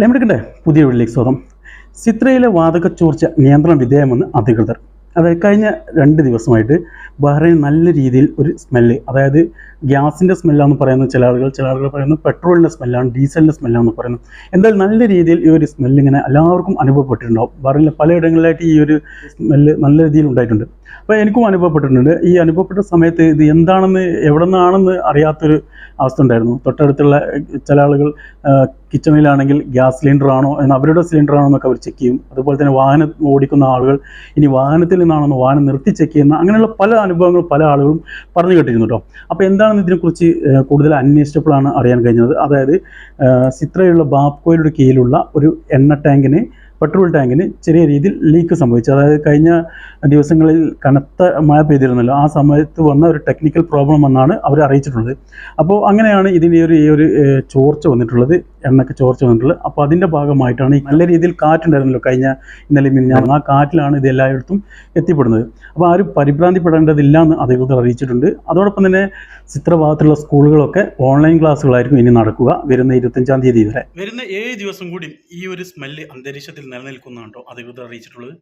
ലെമഡിക്കന്റെ പുതിയ വീട്ടിലേക്ക് സ്വാഗതം. ചിത്രയിലെ വാതക ചോർച്ച നിയന്ത്രണ വിധേയമെന്ന് അധികൃതർ. അതായത് കഴിഞ്ഞ രണ്ട് ദിവസമായിട്ട് ബഹ്റൈൻ നല്ല രീതിയിൽ ഒരു സ്മെല്ല് അതായത് ഗ്യാസിന്റെ സ്മെല്ലാന്ന് പറയുന്ന ചില ആളുകൾ ചില ആളുകൾ പറയുന്നത് പെട്രോളിന്റെ സ്മെല്ലാണ് ഡീസലിന്റെ സ്മെല്ലാന്ന് പറയുന്നു എന്തായാലും നല്ല രീതിയിൽ ഈ ഒരു സ്മെല്ല് ഇങ്ങനെ എല്ലാവർക്കും അനുഭവപ്പെട്ടിട്ടുണ്ടാവും. ബഹ്റൈനിലെ പലയിടങ്ങളിലായിട്ട് ഈ ഒരു സ്മെല്ല് നല്ല രീതിയിൽ ഉണ്ടായിട്ടുണ്ട്. അപ്പോൾ എനിക്കും അനുഭവപ്പെട്ടിട്ടുണ്ട്. ഈ അനുഭവപ്പെട്ട സമയത്ത് ഇത് എന്താണെന്ന് എവിടെ നിന്നാണെന്ന് അറിയാത്തൊരു അവസ്ഥ ഉണ്ടായിരുന്നു. തൊട്ടടുത്തുള്ള ചില ആളുകൾ കിച്ചണിലാണെങ്കിൽ ഗ്യാസ് എന്ന് അവരുടെ സിലിണ്ടർ ആണോ എന്നൊക്കെ അവർ ചെക്ക് ചെയ്യും. അതുപോലെ തന്നെ വാഹനം ഓടിക്കുന്ന ആളുകൾ ഇനി വാഹനത്തിൽ നിന്നാണെന്ന് വാഹനം നിർത്തി ചെക്ക് ചെയ്യുന്ന അങ്ങനെയുള്ള പല അനുഭവങ്ങൾ പല ആളുകളും പറഞ്ഞു കേട്ടിരുന്നു കേട്ടോ അപ്പോൾ എന്താണെന്ന് ഇതിനെക്കുറിച്ച് കൂടുതൽ അന്വേഷിച്ചപ്പോഴാണ് അറിയാൻ കഴിഞ്ഞത്. അതായത് സിത്രയുള്ള ബാപ്കോയിലുടെ കീഴിലുള്ള ഒരു എണ്ണ ടാങ്കിന് പെട്രോൾ ടാങ്കിന് ചെറിയ രീതിയിൽ ലീക്ക് സംഭവിച്ചു. അതായത് കഴിഞ്ഞ ദിവസങ്ങളിൽ കനത്ത മഴ പെയ്തിരുന്നല്ലോ. ആ സമയത്ത് വന്ന ഒരു ടെക്നിക്കൽ പ്രോബ്ലം എന്നാണ് അവർ അറിയിച്ചിട്ടുള്ളത്. അപ്പോൾ അങ്ങനെയാണ് ഇതിന്റെ ഒരു ഈ ഒരു ചോർച്ച വന്നിട്ടുള്ളത്. എണ്ണയ്ക്ക് ചോർച്ച വന്നിട്ടുള്ളത്. അപ്പോൾ അതിന്റെ ഭാഗമായിട്ടാണ് ഈ നല്ല രീതിയിൽ കാറ്റുണ്ടായിരുന്നല്ലോ കഴിഞ്ഞ ഇന്നലെ മിനിഞ്ഞാണ് ആ കാറ്റിലാണ് ഇത് എല്ലായിടത്തും എത്തിപ്പെടുന്നത്. അപ്പോൾ ആരും പരിഭ്രാന്തിപ്പെടേണ്ടതില്ല എന്ന് അധികൃതർ അറിയിച്ചിട്ടുണ്ട്. അതോടൊപ്പം തന്നെ ചിത്രഭാഗത്തുള്ള സ്കൂളുകളൊക്കെ ഓൺലൈൻ ക്ലാസ്സുകളായിരിക്കും ഇനി നടക്കുക വരുന്ന ഇരുപത്തഞ്ചാം തീയതി വരെ. വരുന്ന ഏഴ് ദിവസം കൂടി ഈ ഒരു സ്മെല്ല് അന്തരീക്ഷത്തിൽ നിലനിൽക്കുന്നുണ്ടോ അധികൃതർ അറിയിച്ചിട്ടുള്ളത്?